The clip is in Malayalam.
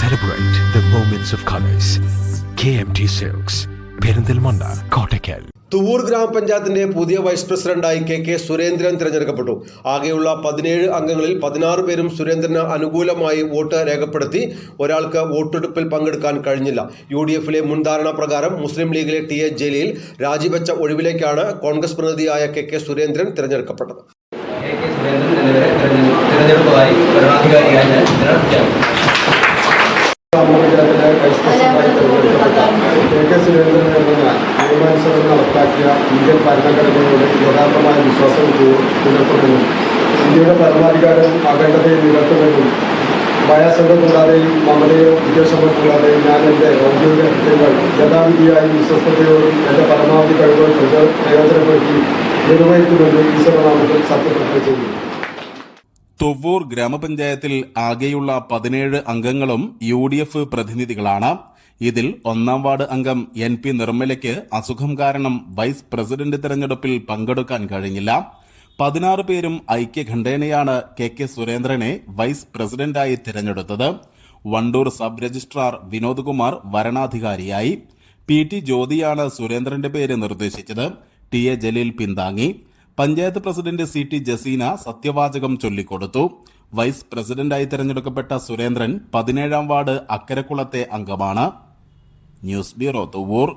Celebrate the moments of colors. KMT Silks, Perinthalmanna Kottakkal Thuvvur ഗ്രാമപഞ്ചായത്തിന്റെ പുതിയ വൈസ് പ്രസിഡന്റായി കെ കെ സുരേന്ദ്രൻ തിരഞ്ഞെടുക്കപ്പെട്ടു. ആകെയുള്ള പതിനേഴ് അംഗങ്ങളിൽ പതിനാറ് പേരും സുരേന്ദ്രന് അനുകൂലമായി വോട്ട് രേഖപ്പെടുത്തി ഒരാൾക്ക് വോട്ടെടുപ്പിൽ പങ്കെടുക്കാൻ കഴിഞ്ഞില്ല. യു ഡി എഫിലെ മുൻധാരണ പ്രകാരം മുസ്ലിം ലീഗിലെ ടി എ ജലീൽ രാജിവെച്ച ഒഴിവിലേക്കാണ് കോൺഗ്രസ് പ്രതിനിധിയായ കെ കെ സുരേന്ദ്രൻ തിരഞ്ഞെടുക്കപ്പെട്ടത്. കെ കെ സുരേന്ദ്രൻ എന്നിവരെ ഭരണാധികാരിയായി ഞാൻ ഗ്രാമപഞ്ചായത്തിലെ വൈസ് പ്രസിഡന്റായി തെരഞ്ഞെടുക്കപ്പെട്ട കെ കെ സുരേന്ദ്രൻ എന്ന നടപ്പാക്കിയ ഇന്ത്യൻ ഭരണഘടനയോട് യഥാർത്ഥമായ വിശ്വാസം പുലർത്തുമെന്നും ഇന്ത്യയുടെ പരമാധികാരം അഖണ്ഡതയെ നിലർത്തുമെന്നും ഭയാസംഘം കൂടാതെയും മമതയോ വിദ്വേഷമോ കൂടാതെ ഞാൻ എന്റെ ഔദ്യോഗിക കൃത്യങ്ങൾ യഥാവിധിയായും വിശ്വസ്തയോടും എന്റെ പരമാവധി കഴിവുകൾ പ്രയോ- പ്രയോജനപ്പെടുത്തി നിർവഹിക്കുമെന്ന് ഈശ്വരനാമത്തിൽ സത്യപ്രതിജ്ഞ ചെയ്യുന്നു തൊവ്വൂർ ഗ്രാമപഞ്ചായത്തിൽ ആകെയുള്ള പതിനേഴ് അംഗങ്ങളും യു ഡി എഫ് പ്രതിനിധികളാണ്. ഇതിൽ ഒന്നാം വാർഡ് അംഗം എൻ പി നിർമ്മലയ്ക്ക് അസുഖം കാരണം വൈസ് പ്രസിഡന്റ് തെരഞ്ഞെടുപ്പിൽ പങ്കെടുക്കാൻ കഴിഞ്ഞില്ല. പതിനാറ് പേരും ഐക്യഖണ്ഡേനയാണ് കെ കെ സുരേന്ദ്രനെ വൈസ് പ്രസിഡന്റായി തിരഞ്ഞെടുത്തത്. വണ്ടൂർ സബ് രജിസ്ട്രാർ വിനോദ് കുമാർ വരണാധികാരിയായി. പി ടി ജ്യോതിയാണ് സുരേന്ദ്രന്റെ പേര് നിർദ്ദേശിച്ചത്. T A Jaleel പിന്താങ്ങി. Panchayat president C T Jaseena സത്യവാചകം ചൊല്ലിക്കൊടുത്തു. വൈസ് പ്രസിഡന്റായി തെരഞ്ഞെടുക്കപ്പെട്ട സുരേന്ദ്രൻ പതിനേഴാം വാർഡ് അക്കരക്കുളത്തെ അംഗമാണ്. News bureau Thuvur